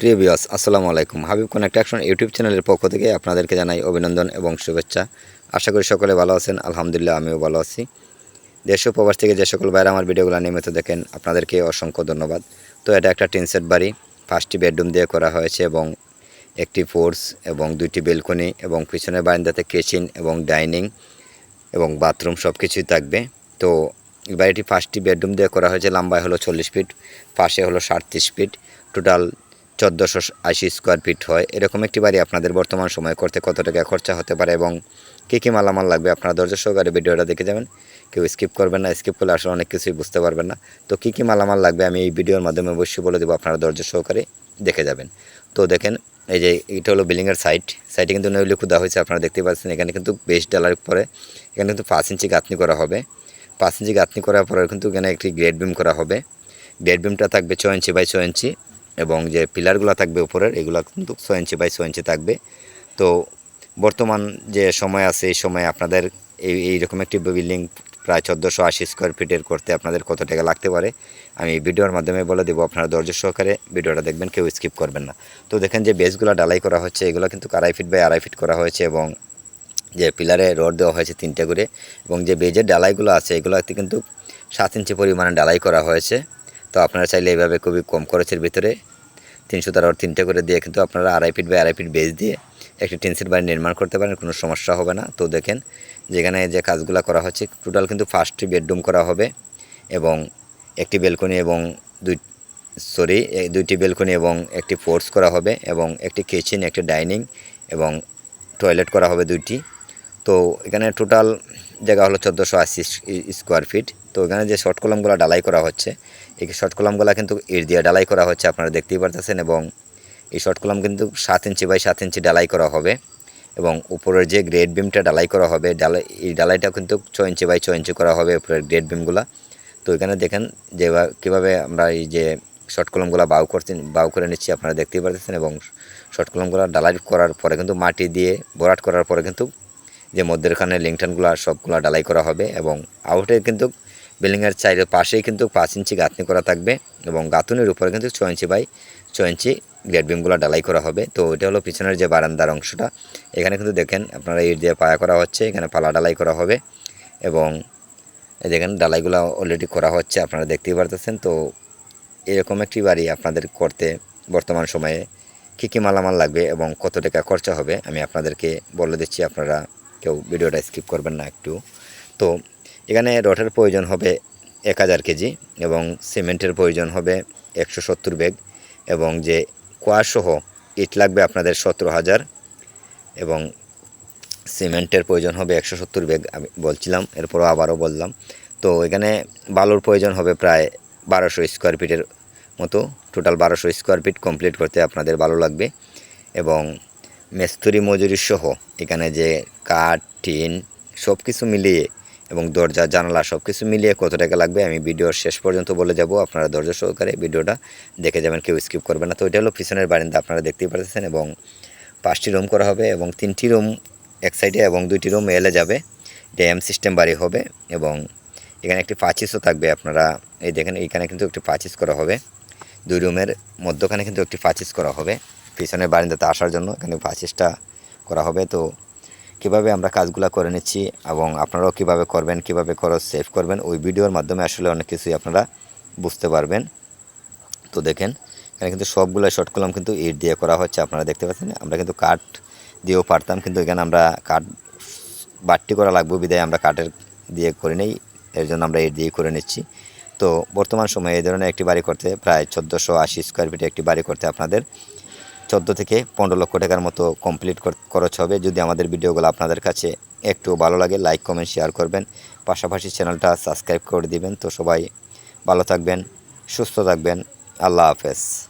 প্রিয় বিয়াস আসসালামু আলাইকুম। হাবিব কনেক্ট্রাকশন ইউটিউব চ্যানেলের পক্ষ থেকে আপনাদেরকে জানাই অভিনন্দন এবং শুভেচ্ছা। আশা করি সকলে ভালো আছেন, আলহামদুলিল্লাহ আমিও ভালো আছি। দেশ ও প্রবাস থেকে যে সকল বাইরে আমার ভিডিওগুলো নিয়মিত দেখেন, আপনাদেরকে অসংখ্য ধন্যবাদ। তো এটা একটা টিনসেট বাড়ি, পাঁচটি বেডরুম দিয়ে করা হয়েছে এবং একটি ফোর্স এবং দুইটি বেলকনি এবং পিছনের বারান্দাতে কিচেন এবং ডাইনিং এবং বাথরুম সব কিছুই থাকবে। তো বাড়িটি পাঁচটি বেডরুম দিয়ে করা হয়েছে, লম্বায় হলো চল্লিশ ফিট পাশে হলো সাতত্রিশ ফিট টোটাল চোদ্দোশো আশি স্কোয়ার ফিট হয়। এরকম একটি বাড়ি আপনাদের বর্তমান সময় করতে কত টাকা খরচা হতে পারে এবং কী কী মালামাল লাগবে আপনারা ধৈর্য সহকারে ভিডিওটা দেখে যাবেন। কেউ স্কিপ করবেন না স্কিপ করলে আসলে অনেক কিছুই বুঝতে পারবেন না। তো কী কী মালামাল লাগবে আমি এই ভিডিওর মাধ্যমে অবশ্যই বলে দেবো, আপনারা ধৈর্য সহকারে দেখে যাবেন। তো দেখেন, এই যে এটা হলো বিল্ডিংয়ের সাইট সাইটে কিন্তু নইলে খুদা হয়েছে, আপনারা দেখতে পাচ্ছেন, এখানে কিন্তু বেশ ডালার পরে এখানে কিন্তু পাঁচ ইঞ্চি গাঁথনি করা হবে। পাঁচ ইঞ্চি গাঁথনি করার পরে কিন্তু এখানে একটি গ্রেড বিম করা হবে। গ্রেড বিমটা থাকবে ছয় ইঞ্চি বাই ছয় ইঞ্চি। এবং যে পিলারগুলো থাকবে উপরের, এগুলো কিন্তু ছয় ইঞ্চি বাই ছয় ইঞ্চি থাকবে। তো বর্তমান যে সময় আছে, এই সময় আপনাদের এই, এইরকম একটি বিল্ডিং প্রায় চোদ্দোশো আশি স্কোয়ার ফিটের করতে আপনাদের কত টাকা লাগতে পারে, আমি ভিডিওর মাধ্যমে বলে দেবো, আপনারা ধৈর্য সহকারে ভিডিওটা দেখবেন, কেউ স্কিপ করবেন না। তো দেখেন যে বেসগুলো ডালাই করা হচ্ছে, এগুলো কিন্তু আড়াই ফিট বাই আড়াই ফিট করা হয়েছে এবং যে পিলারে রড দেওয়া হয়েছে তিনটে করে এবং যে বেজের ডালাইগুলো আছে, এগুলোতে কিন্তু সাত ইঞ্চি পরিমাণে ডালাই করা হয়েছে। তো আপনারা চাইলে এইভাবে খুবই কম খরচের ভিতরে তিনশো তার তিনটে করে দিয়ে কিন্তু আপনারা আড়াই ফিট বাই আড়াই ফিট বেজ দিয়ে একটি টিনসেট বাড়ি নির্মাণ করতে পারেন, কোনো সমস্যা হবে না। তো দেখেন, যেখানে যে কাজগুলো করা হচ্ছে টোটাল কিন্তু ফার্স্টটি বেডরুম করা হবে এবং একটি বেলকনি এবং দুই সরি দুইটি বেলকনি এবং একটি ফোর্স করা হবে এবং একটি কিচেন একটি ডাইনিং এবং টয়লেট করা হবে দুইটি। তো এখানে টোটাল জায়গা হলো চোদ্দোশো আশি স্কোয়ার ফিট তো এখানে যে শর্ট কলমগুলো ডালাই করা হচ্ছে, এই শর্ট কলমগুলো কিন্তু ইট দিয়ে ডালাই করা হচ্ছে, আপনারা দেখতেই পারতেছেন এবং এই শর্ট কলম কিন্তু সাত ইঞ্চি বাই সাত ইঞ্চি ডালাই করা হবে এবং উপরের যে গ্রেড বিমটা ডালাই করা হবে ডালাই এই ডালাইটা কিন্তু ছয় ইঞ্চি বাই ছয় ইঞ্চি করা হবে উপরের গ্রেড বিমগুলো তো এখানে দেখেন যে কীভাবে আমরা এই যে শর্ট কলমগুলো বাউ করতে বাউ করে নিচ্ছি, আপনারা দেখতেই পারতেছেন এবং শর্ট কলমগুলো ডালাই করার পরে কিন্তু মাটি দিয়ে ভরাট করার পরে কিন্তু যে মধ্যেখানে লিংটনগুলো সবগুলো ডালাই করা হবে এবং আউটে কিন্তু বিল্ডিংয়ের চাইরে পাশেই কিন্তু পাঁচ ইঞ্চি গাঁথনি করা থাকবে এবং গাঁথনির উপরে কিন্তু ছয় ইঞ্চি বাই ছয় ইঞ্চি গ্রেড বিমগুলো ডালাই করা হবে। তো এটা হলো পিছনের যে বারান্দার অংশটা। এখানে কিন্তু দেখেন আপনারা ইট দিয়ে পায়া করা হচ্ছে, এখানে পালা ডালাই করা হবে এবং দেখেন ডালাইগুলো অলরেডি করা হচ্ছে, আপনারা দেখতেই পারতেছেন। তো এরকম একটি বাড়ি আপনাদের করতে বর্তমান সময়ে কী কী মালামাল লাগবে এবং কত টাকা খরচা হবে আমি আপনাদেরকে বলে দিচ্ছি, আপনারা কেউ ভিডিওটা স্কিপ করবেন না একটু। তো এখানে রডের প্রয়োজন হবে এক হাজার কেজি এবং সিমেন্টের প্রয়োজন হবে একশো সত্তর ব্যাগ এবং যে কোয়াসহ ইট লাগবে আপনাদের সতেরো হাজার এবং সিমেন্টের প্রয়োজন হবে একশো সত্তর ব্যাগ, আমি বলছিলাম, এরপরও আবারও বললাম। তো এখানে বালুর প্রয়োজন হবে প্রায় বারোশো স্কোয়ার ফিটের মতো, টোটাল বারোশো স্কোয়ার ফিট কমপ্লিট করতে আপনাদের ভালো লাগবে এবং মেস্তুরি মজুরি সহ এখানে যে কাঠ, টিন সব কিছু মিলিয়ে এবং দরজা, জানালা সব কিছু মিলিয়ে কত টাকা লাগবে আমি ভিডিওর শেষ পর্যন্ত বলে যাব। আপনারা দরজা সহকারে ভিডিওটা দেখে যাবেন, কেউ স্কিপ করবে না। তো এটা হলো পিছনের বারিন্দা, আপনারা দেখতেই পাচ্ছেন এবং পাঁচটি রুম করা হবে এবং তিনটি রুম এক সাইডে এবং দুইটি রুম এলে যাবে। ড্যাম সিস্টেম বাড়ি হবে এবং এখানে একটি পাঁচিসও থাকবে। আপনারা এই দেখেন, এইখানে কিন্তু একটি পাঁচিস করা হবে। দুই রুমের মধ্যখানে কিন্তু একটি পাঁচিস করা হবে। পিছনের বারিন্দাতে আসার জন্য এখানে পাঁচিসটা করা হবে। তো কীভাবে আমরা কাজগুলো করে নিচ্ছি এবং আপনারাও কীভাবে করবেন, কীভাবে খরচ সেভ করবেন, ওই ভিডিওর মাধ্যমে আসলে অনেক কিছুই আপনারা বুঝতে পারবেন। তো দেখেন, এখানে কিন্তু সবগুলো শর্ট কলম কিন্তু ইট দিয়ে করা হচ্ছে, আপনারা দেখতে পাচ্ছেন? আমরা কিন্তু কাঠ দিয়েও পারতাম, কিন্তু এখানে আমরা কাঠ বাট্টি করা লাগবে, বিদায় আমরা কাঠের দিয়ে করে নেই, এর জন্য আমরা ইট দিয়ে করে নিচ্ছি। তো বর্তমান সময়ে এই ধরনের একটি বাড়ি করতে প্রায় চোদ্দোশো আশি স্কোয়ার ফিটে একটি বাড়ি করতে আপনাদের চোদ্দ থেকে পনেরো লক্ষ টাকার মতো কমপ্লিট খরচ হবে। যদি আমাদের ভিডিওগুলো আপনাদের কাছে একটু ভালো লাগে লাইক কমেন্ট শেয়ার করবেন। পাশাপাশি চ্যানেলটা সাবস্ক্রাইব করে দিবেন। তো সবাই ভালো থাকবেন, সুস্থ থাকবেন। আল্লাহ হাফেজ।